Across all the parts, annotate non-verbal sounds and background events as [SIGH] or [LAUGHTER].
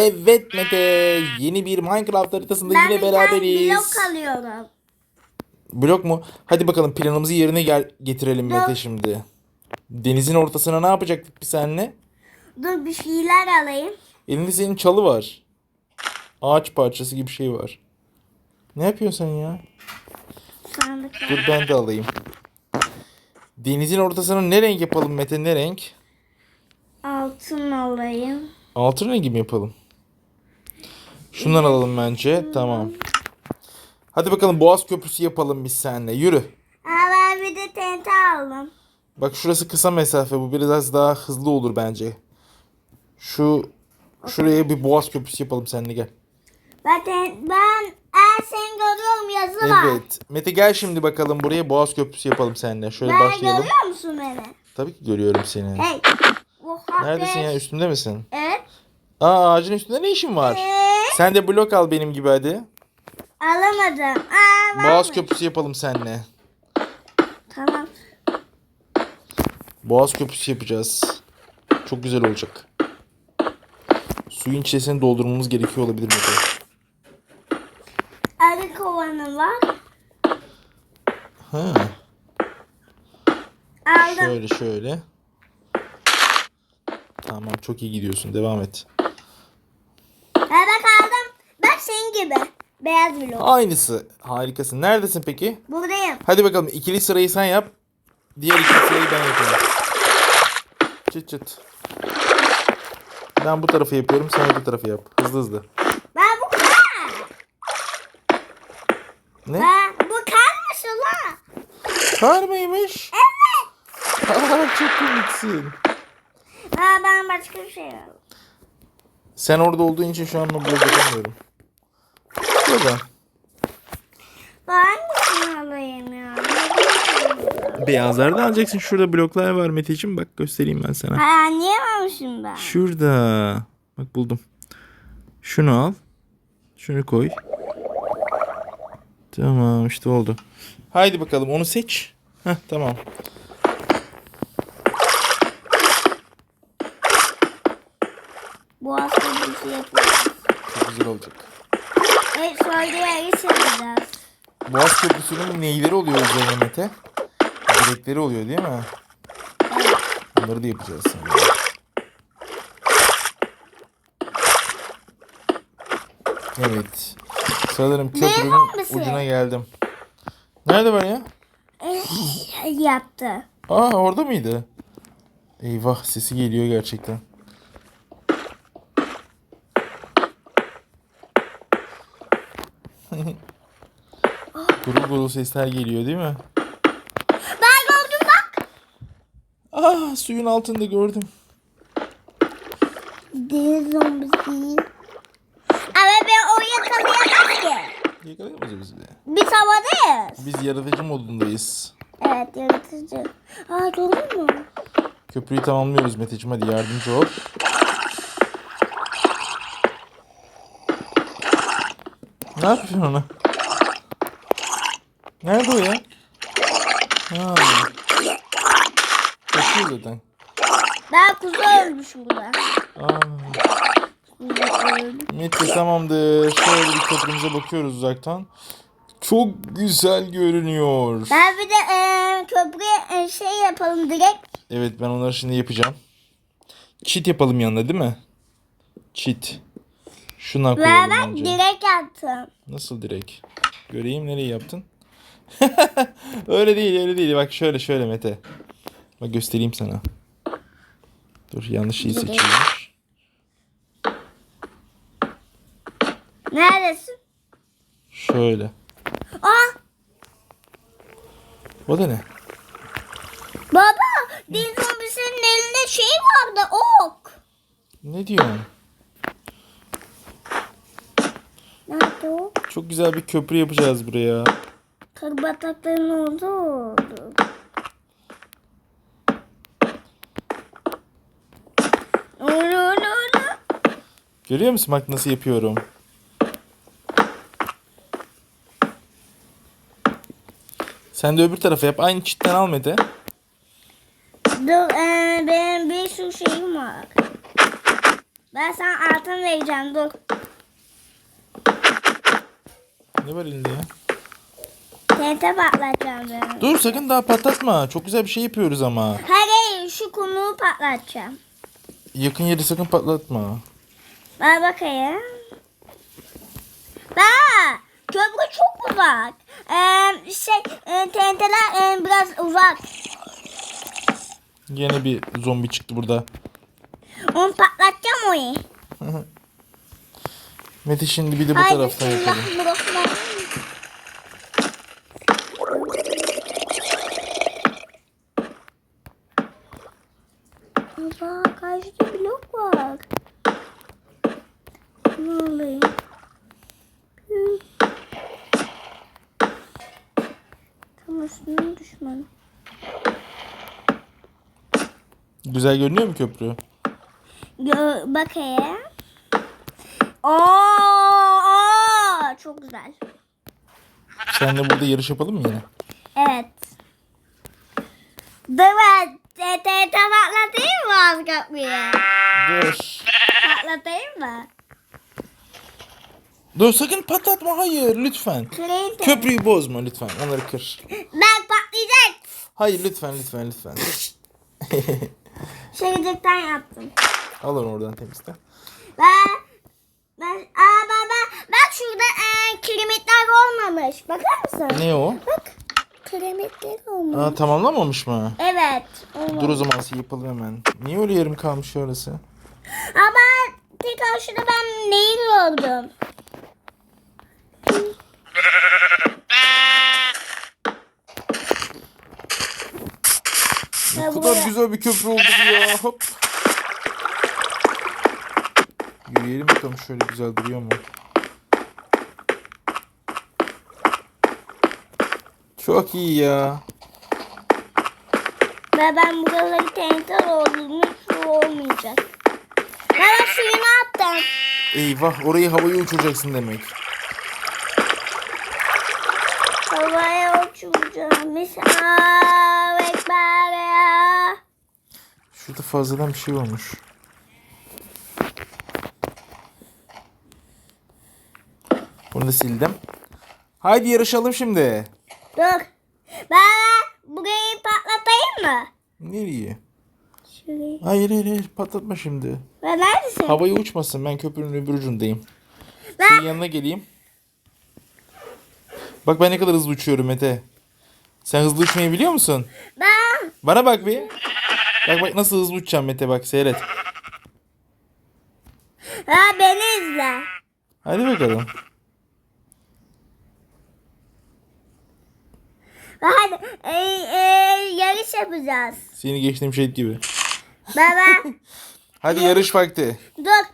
Evet Mete, yeni bir Minecraft haritasında Ben yine beraberiz. blok alıyorum. Blok mu? Hadi bakalım planımızı yerine gel getirelim Mete Blok. şimdi. Denizin ortasına ne yapacaktık biz seninle? Dur bir şeyler alayım. Elinde senin çalı var. Ağaç parçası gibi bir şey var. Ne yapıyorsun sen ya? Sandık. Dur ben de alayım. Denizin ortasına ne renk yapalım Mete ne renk? Altın alayım. Altın rengi mi yapalım? Şundan alalım bence. Tamam. Hadi bakalım Boğaz Köprüsü yapalım biz seninle. Yürü. Aa, ben bir de tente aldım. Bak şurası kısa mesafe. Bu biraz daha hızlı olur bence. Şu şuraya bir Boğaz Köprüsü yapalım seninle gel. Ben, ben eğer seni görüyorum yazı var. Evet. Mete gel şimdi bakalım buraya Boğaz Köprüsü yapalım seninle. Şöyle Ben başlayalım. görüyor musun beni? Tabii ki görüyorum seni. Hey. Oha Neredesin be. ya? Üstümde misin? Evet. Aa ağacın üstünde ne işin var? Ee, Sen de blok al benim gibi hadi. alamadım. Aa, var Boğaz mı? Köprüsü yapalım seninle. Tamam. Boğaz Köprüsü yapacağız. Çok güzel olacak. Suyun içerisini doldurmamız gerekiyor olabilir Mete. Arı kovanı var. Ha, Aldım. şöyle şöyle. Tamam çok iyi gidiyorsun. Devam et. Ha, bak aldım. Bak senin gibi. Beyaz blok. Aynısı. Harikasın. Neredesin peki? Buradayım. Hadi bakalım ikili sırayı sen yap. Diğer ikili sırayı ben yapayım. Çıt çıt. Ben bu tarafı yapıyorum. Sen bu tarafı yap. Hızlı hızlı. Ben bu kar. Ne? Ben bu karmış ulan. Kar mıymış? Evet. Aa, çok komiksin. Ha, ben başka bir şey aldım. Sen orada olduğun için şu an bunu blok yapamıyorum. Burada. Ben alayım ya? Beyazlardan alacaksın. Şurada bloklar var Meteciğim. Bak göstereyim ben sana. Ha, anlayamamışım ben. Şurada. Bak buldum. Şunu al. Şunu koy. Tamam işte oldu. Haydi bakalım onu seç. Heh tamam. Bu hafta bir şey yapacağız. Çok güzel olacak. Yeri çekeceğiz. Boğaz Köprüsü'nün neyleri oluyor üzerine Mete? Direkleri oluyor değil mi? Bunları da yapacağız sonra. Evet. Sanırım köprünün ucuna geldim. Nerede ben ya? Eh, Yaptı. Aa orada mıydı? Eyvah sesi geliyor gerçekten. Gurul gurul sesler geliyor değil mi? Ben gördüm bak. Ah suyun altında gördüm. Deniz zombisi. Ama ben o yakalayamaz ki. Yakalayamaz bizi de. Biz havadayız. Biz yaratıcı modundayız. Evet yaratıcı. Aa doğru mu? Köprüyü tamamlıyoruz Meteciğim hadi yardımcı ol. Ne yapıyorsun ona? Nerede o ya? Ha. Kaçıyor zaten. Ben kuzu ölmüş burada. Aa. Mete tamamdır. Şöyle bir köprümüze bakıyoruz uzaktan. Çok güzel görünüyor. Ben bir de e, köprüye e, şey yapalım direkt. Evet ben onları şimdi yapacağım. Çit yapalım yanında değil mi? Çit. Şundan Ve koyalım ben bence. direkt yaptım. Nasıl direkt? Göreyim nereye yaptın? [LAUGHS] öyle değil öyle değil. Bak şöyle şöyle Mete. Bak göstereyim sana. Dur yanlış şeyi seçilmiş. Neredesin? Şöyle. Aa O da ne? baba deniz zombisinin elinde şey vardı ok. Ne diyorsun? Nerede o? Çok güzel bir köprü yapacağız buraya. Kırbatakların oldu oldu. Öyle. Görüyor musun bak nasıl yapıyorum? Sen de öbür tarafa yap. Aynı çitten al Mete. Dur, e, benim bir sürü şeyim var. Ben sana altın vereceğim dur. Ne var elinde ya? TNT patlatacağım ben. Dur sakın daha patlatma. Çok güzel bir şey yapıyoruz ama. Hayır şu kumruğu patlatacağım. Yakın yeri sakın patlatma. Ver bakayım. Bak köprü çok uzak. Ee, şey e, TNT'ler e, biraz uzak. Yine bir zombi çıktı burada. Onu patlatacağım orayı. [LAUGHS] Mete şimdi bir de bu Haydi taraftan yapalım. Baba kaçta blok var? Ne? Hı. Tam üstüne düşman. Güzel görünüyor mu köprü? Gö bakayım. Oo, oo, çok güzel. Sen de burada yarış yapalım mı yine? Evet. Dur ben TT patlatayım mı az kapıyı? Dur. Patlatayım mı? Dur sakın patlatma hayır lütfen. Kırayım. Köprüyü bozma lütfen. Onları kır. Ben patlayacak. Hayır lütfen lütfen lütfen. [LAUGHS] Şırıcıktan yaptım. Al onu oradan temizle. Ben ben aa e, kiremitler olmamış. Bakar mısın? Ne o? Bak kiremitler olmamış. Aa tamamlamamış mı? Evet. Olmamış. Dur o zaman yapalım hemen. Niye öyle yarım kalmış orası? Ama tekrar şurada ben neyi gördüm? Ne kadar buraya- güzel bir köprü oldu bu ya. Hop. Yürüyelim bakalım şöyle güzel duruyor mu? Çok iyi ya. Ve ben buraları TNT olduğunu su olmayacak. Ben suyu ne yaptım? Eyvah orayı havaya uçuracaksın demek. Havaya uçuracağım. Ekber ya. Şurada fazladan bir şey olmuş. Bunu da sildim. Haydi yarışalım şimdi. Dur. Ben burayı patlatayım mı? Nereye? Şurayı. Hayır hayır hayır patlatma şimdi. Ve neredesin? Havaya uçmasın ben köprünün öbür ucundayım. Ben Senin yanına geleyim. Bak ben ne kadar hızlı uçuyorum Mete. Sen hızlı uçmayı biliyor musun? ben Bana bak bir. Bak bak nasıl hızlı uçacağım Mete bak seyret. ha beni izle. Hadi bakalım. Hadi e, e, yarış yapacağız. Seni geçtiğim şey gibi. Baba [LAUGHS] Hadi yarış vakti. dur.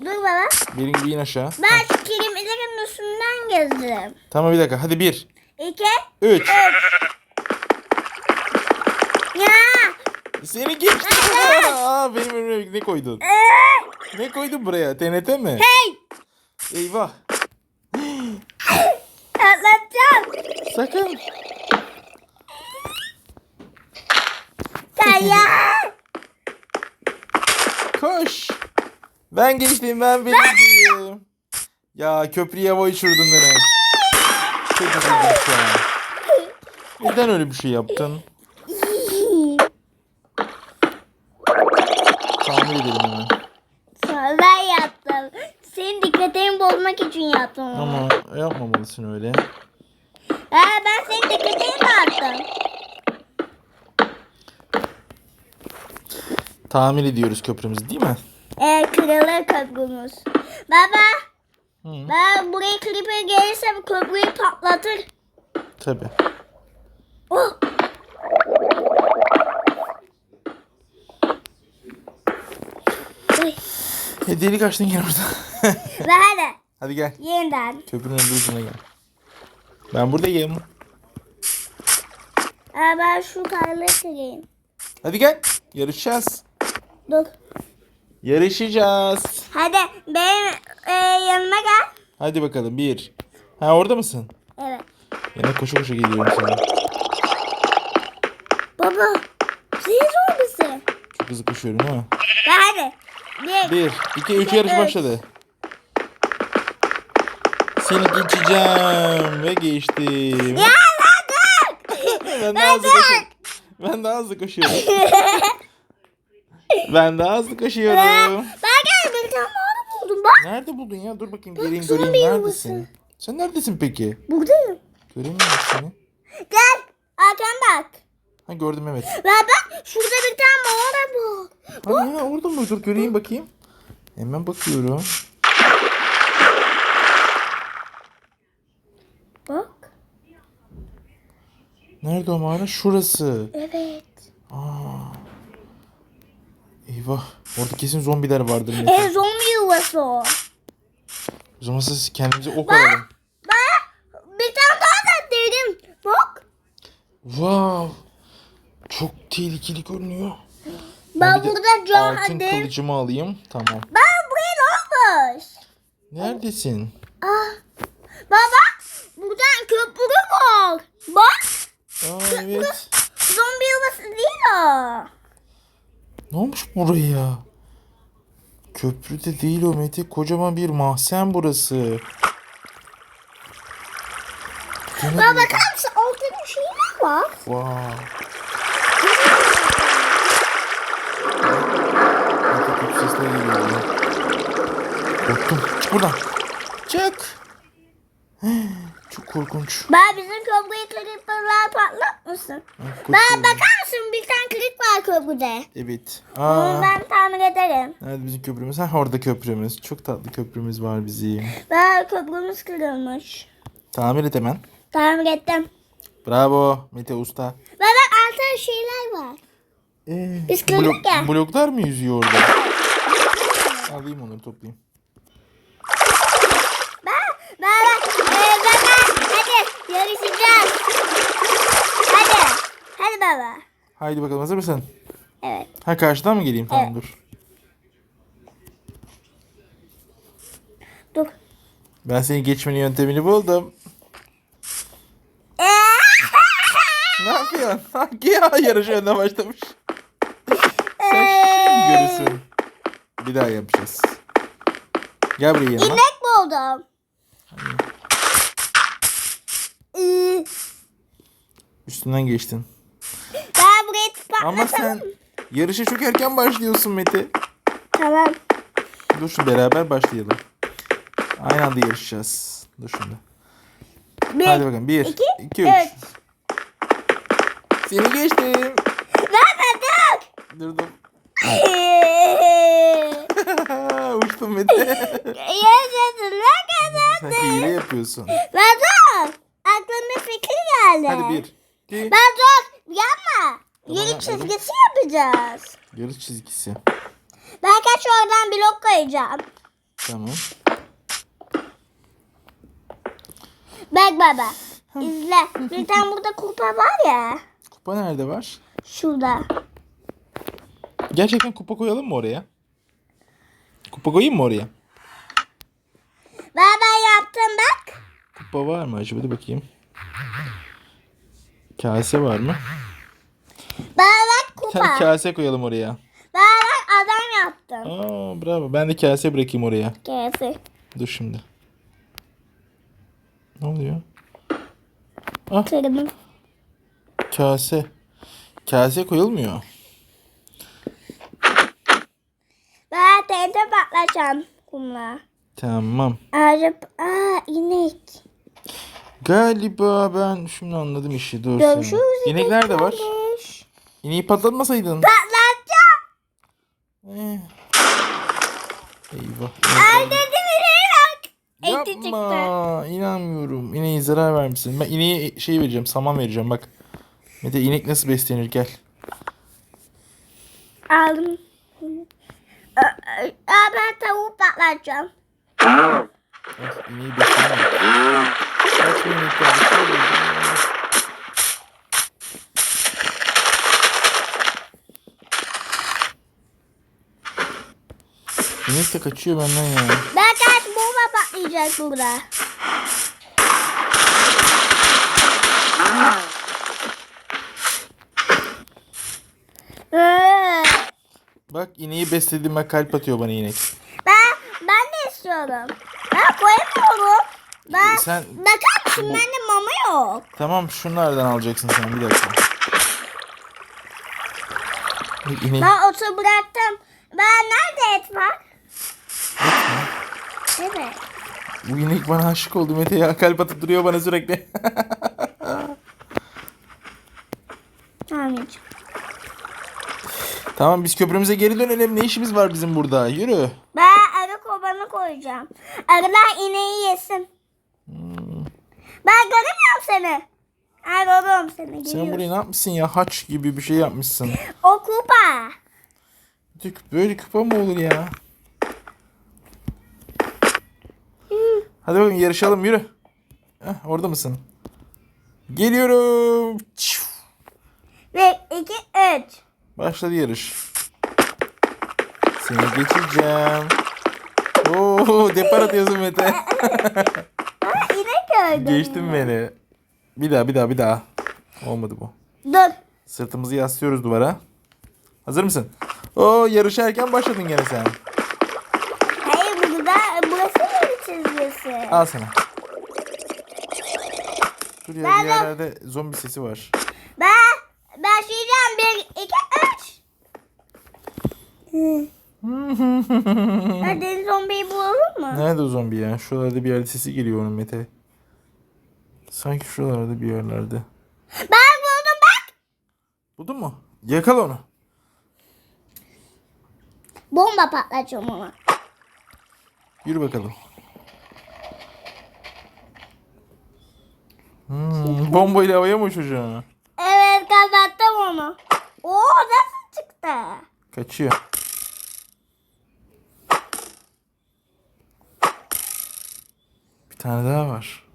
Dur baba. Benim gibi in aşağı. Ben kilimlerin üstünden gezdim. Tamam bir dakika. Hadi bir. İki. Üç. Ya. Seni geçtim. [LAUGHS] Aa, benim önüme ne koydun? Ee, Ne koydun buraya? TNT mi? hey. Eyvah. [GASPS] Atlatacağım. Sakın. Ya. Koş. Ben geçtim ben birinciyim. Ya köprüye hava uçurdun demek. Çok üzüldüm şu an. Neden öyle bir şey yaptın? Tahmin edelim hemen. Sonra ben yaptım. Senin dikkatini bozmak için yaptım onu. Ama yapmamalısın öyle. Ha, ben senin dikkatini dağıttım. Tahmin ediyoruz köprümüzü değil mi? Ee, kırılır köprümüz. Baba. Hı. Ben buraya creeper gelirse bu köprüyü patlatır. Tabii. Oh. E, delik açtın gel orada. Ve hadi [LAUGHS] Hadi gel. yeniden. Köprünün öbür ucuna gel. Ben buradayım. Aa, ben şu karları kırayım. Hadi gel. Yarışacağız. Dur. Yarışacağız. Hadi benim e, yanıma gel. Hadi bakalım bir. Ha orada mısın? Evet. Yine koşu koşu geliyorum sana. Baba. Zor musun? Çok hızlı koşuyorum. Ve hadi. Bir. Bir, iki, üç yarış üç. başladı. Seni geçeceğim ve geçtim. Ya lan dur. Ben daha hızlı koşuyorum. Ben daha hızlı koşuyorum. [LAUGHS] Ben daha hızlı koşuyorum. [LAUGHS] Ben gel bir tane mağara buldum bak. Nerede buldun ya? Dur bakayım geleyim göreyim. Neredesin? Sen neredesin peki? Buradayım. Göremiyorum seni. Gel. Arkan bak. Ha gördüm evet. Ve bak şurada bir tane mağara bu. Ha, ya, orada mı? Dur göreyim bakayım. Hemen bakıyorum. Bak. Nerede o mağara? Şurası. Evet. Aa. Eyvah. Orada kesin zombiler vardır. Mete. E zombi yuvası o. O zaman siz kendimize ok alalım. Bak. Bir tane daha da dedim. Bak. Wow. Çok tehlikeli görünüyor. Ben bir de burada can Altın hadi. kılıcımı alayım. Tamam. Ben buraya ne olmuş? Neredesin? Ah. Baba. Buradan köprü var. Bak. Aa evet. Zombi yuvası değil o. Ne olmuş buraya? Köprü de değil o Mete. Kocaman bir mahzen burası. Baba bakar mısın? Ortada bir şeyler var. Wow. Mete kötü sesler geliyor. ya. Korktum. Çık buradan. Çık. Çok korkunç. Ben bizim köprüyü klipperler patlatmasın. Ay, Ben bakar mısın? Bir tane klip var köprüde. Evet. Onu Aa. ben tamir ederim. Nerede bizim köprümüz? Ha orada köprümüz. Çok tatlı köprümüz var bizim. Ben köprümüz kırılmış. Tamir et hemen. Tamir ettim. Bravo Mete Usta. Ve bak altta şeyler var. Ee, Biz kırdık ya. Bloklar mı yüzüyor orada? Alayım onları toplayayım. Ben, ben, ben, ee, baba, hadi yarışacağız. Hadi, hadi baba. Haydi bakalım hazır mısın? Evet. Ha karşıdan mı geleyim? Tamam Evet. dur. Dur. Ben senin geçmenin yöntemini buldum. Ne yapıyorsun? Hangi ya yarış önüne başlamış? Sen şimdi görürsün. Bir daha yapacağız. Gel buraya yanıma. İnek buldum. Ee, Üstünden geçtin. Ben burayı patlatalım. Ama sen yarışa çok erken başlıyorsun Mete. Tamam. Dur şimdi beraber başlayalım. Aynı anda yarışacağız. Dur şimdi. Bir, Hadi bakalım. Bir, iki, iki, üç. üç. Seni geçtim. Vermedik. Durdum. [LAUGHS] [LAUGHS] Uçtum Mete. Yaşasın ne kadar. Sen hile yapıyorsun. Ben dur. Fikir geldi. Hadi bir, iki, Ben dur. Yapma. Tamam, Yeni hadi. çizgisi yapacağız. yarış çizgisi. Ben kaç oradan blok koyacağım. Tamam. Bak baba. İzle. Bir tane burada kupa var ya. Kupa nerede var? Şurada. Gerçekten kupa koyalım mı oraya? Kupa koyayım mı oraya? Ben yaptım bak. Kupa var mı acaba? Dur bakayım. Kase var mı? Bir kupa. kase koyalım oraya. Ben bak adam yaptım. Aa bravo. Ben de kase bırakayım oraya. Gerisi. Dur şimdi. Ne oluyor? Kırdım. Kase. Kase koyulmuyor. Ben TNT patlatacağım kumla. Tamam. Ağacı... Aa inek. Galiba ben şimdi anladım işi. Dur Görüşürüz. sen. İnek nerede var? ineklermiş. İneği patlatmasaydın. Patlatacağım. Eh. Eyvah. Ay dedim ineğe bak. Eti çıktı. Yapma. İnanmıyorum. İneğe zarar vermişsin. Ben ineğe şey vereceğim. Saman vereceğim bak. Mete inek nasıl beslenir gel. Aldım. Aa, aa, ben tavuk patlatacağım. Ah, ineği beslenir. Kaç kaldı? İnek de kaçıyor benden ya. Ben kaç bomba patlayacak burada. Bak ineği beslediğime kalp atıyor bana inek. Ben ben de istiyorum. Ben koyamıyorum. Ben Sen- bakar mısın bende mama yok. Tamam şunlardan alacaksın sen bir dakika. İnek Ben otu bıraktım. Ben nerede et var? Evet. Bu inek bana aşık oldu Mete ya. Kalp atıp duruyor bana sürekli. [LAUGHS] Yiyeceğim. tamam biz köprümüze geri dönelim. Ne işimiz var bizim burada? Yürü. Ben arı kovanı koyacağım. Arılar ineği yesin. Ben göremiyorum seni. Ben görüyorum seni. Sen burayı ne yapmışsın ya? Haç gibi bir şey yapmışsın. O kupa. Böyle küpa mı olur ya? Hadi bakalım yarışalım yürü. Heh, orada mısın? Geliyorum. Ve iki, üç. Başladı yarış. Seni geçeceğim. Oo, depar atıyorsun Mete. [LAUGHS] Gördüm. Geçtin beni. Bir daha bir daha bir daha. Olmadı bu. Dur. Sırtımızı yaslıyoruz duvara. Hazır mısın? Oo yarışarken başladın gene sen. Hayır burada, burası mı çizgisi? Al sana. Dur ya Ben bir de- yerlerde zombi sesi var. Ben, ben şeyden bir, iki, üç. [LAUGHS] Hadi zombiyi bulalım mı? Nerede o zombi ya? Şuralarda bir yerde sesi geliyor onun Mete. Sanki şuralarda bir yerlerde. Ben buldum bak. Buldun mu? Yakala onu. Bomba patlatacağım ona. Yürü bakalım. Hmm, bombayla havaya mı uçacaksın? Evet kapattım onu. Oo nasıl çıktı? Kaçıyor. Bir tane daha var.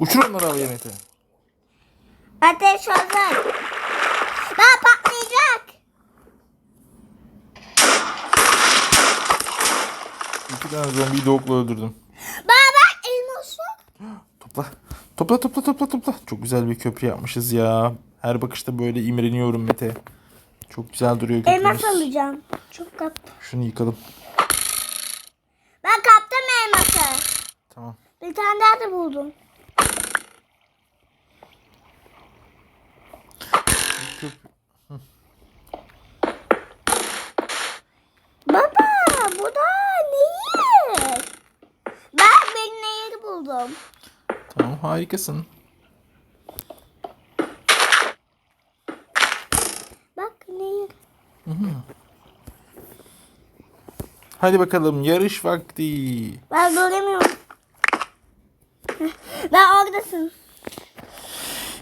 Uçur onları havaya Mete. Ateş hazır. Ben patlayacak. İki tane zombiyi de okla öldürdüm. Ben bak elması. Topla. Topla topla topla topla. Çok güzel bir köprü yapmışız ya. Her bakışta böyle imreniyorum Mete. Çok güzel duruyor köprümüz. Elmas alacağım. Çok kaptım. Şunu yıkalım. Ben kaptım elması. Tamam. Bir tane daha da buldum. Köp- Baba bu da nehir. Ben bir nehir buldum. Tamam harikasın. Bak nehir. Hadi bakalım yarış vakti. Ben göremiyorum. Ben oradasın.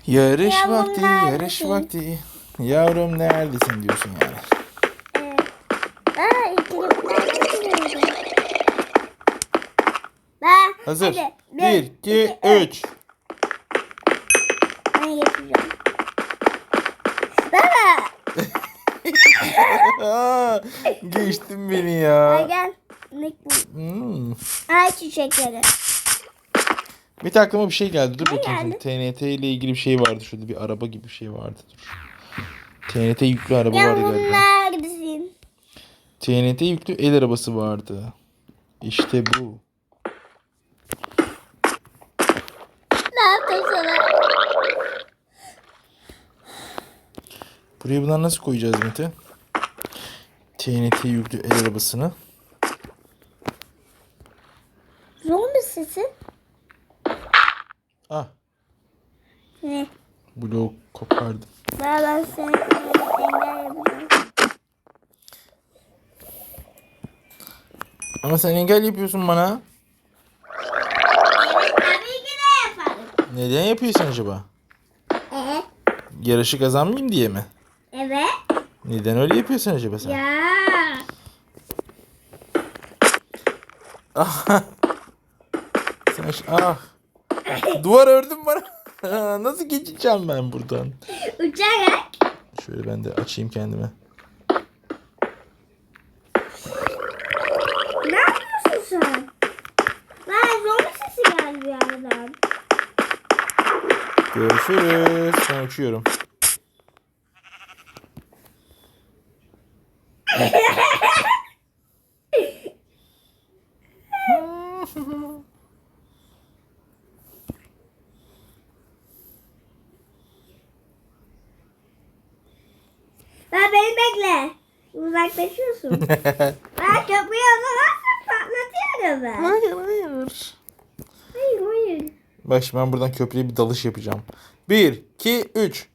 Yarış Yavrum vakti, yarış neredesin? vakti. Yavrum neredesin diyorsun yani. Evet. Aa, ikili Ben Hazır. hadi. 1, 2, 3. Ben geçeceğim. Baba. [LAUGHS] Aa, geçtin beni Ay ya. gel. Ne bu? Hmm. Ay çiçekleri. De aklıma bir şey geldi. Dur bakayım. şimdi. TNT ile ilgili bir şey vardı. Şurada bir araba gibi bir şey vardı. Dur. TNT yüklü araba vardı Yavrum galiba. neredesin? TNT yüklü el arabası vardı. İşte bu. Ne yaptın sana? Buraya bunları nasıl koyacağız Mete? TNT yüklü el arabasını. Zombi sesi. Ah. Ne? Bloğu kopardım. Ben, ben seni engel yapacağım. Ama sen engel yapıyorsun bana. Evet tabii ki de yaparım. Neden yapıyorsun acaba? Evet. Yarışı kazanmayayım diye mi? Evet. Neden öyle yapıyorsun acaba sen? Ya. [LAUGHS] Sen ş- ah. [LAUGHS] Duvar ördün bana. [LAUGHS] Nasıl geçeceğim ben buradan? Uçarak. Şöyle ben de açayım kendime. Ne yapıyorsun sen? Lan zombi sesi geldi yerden. Görüşürüz. Ben uçuyorum. Ben beni bekle. Uzaklaşıyorsun. [LAUGHS] ben köprüyü zaman patlatıyorum ben. hayır hayır. Hayır hayır. Bak şimdi ben buradan köprüye bir dalış yapacağım. 1, 2, 3.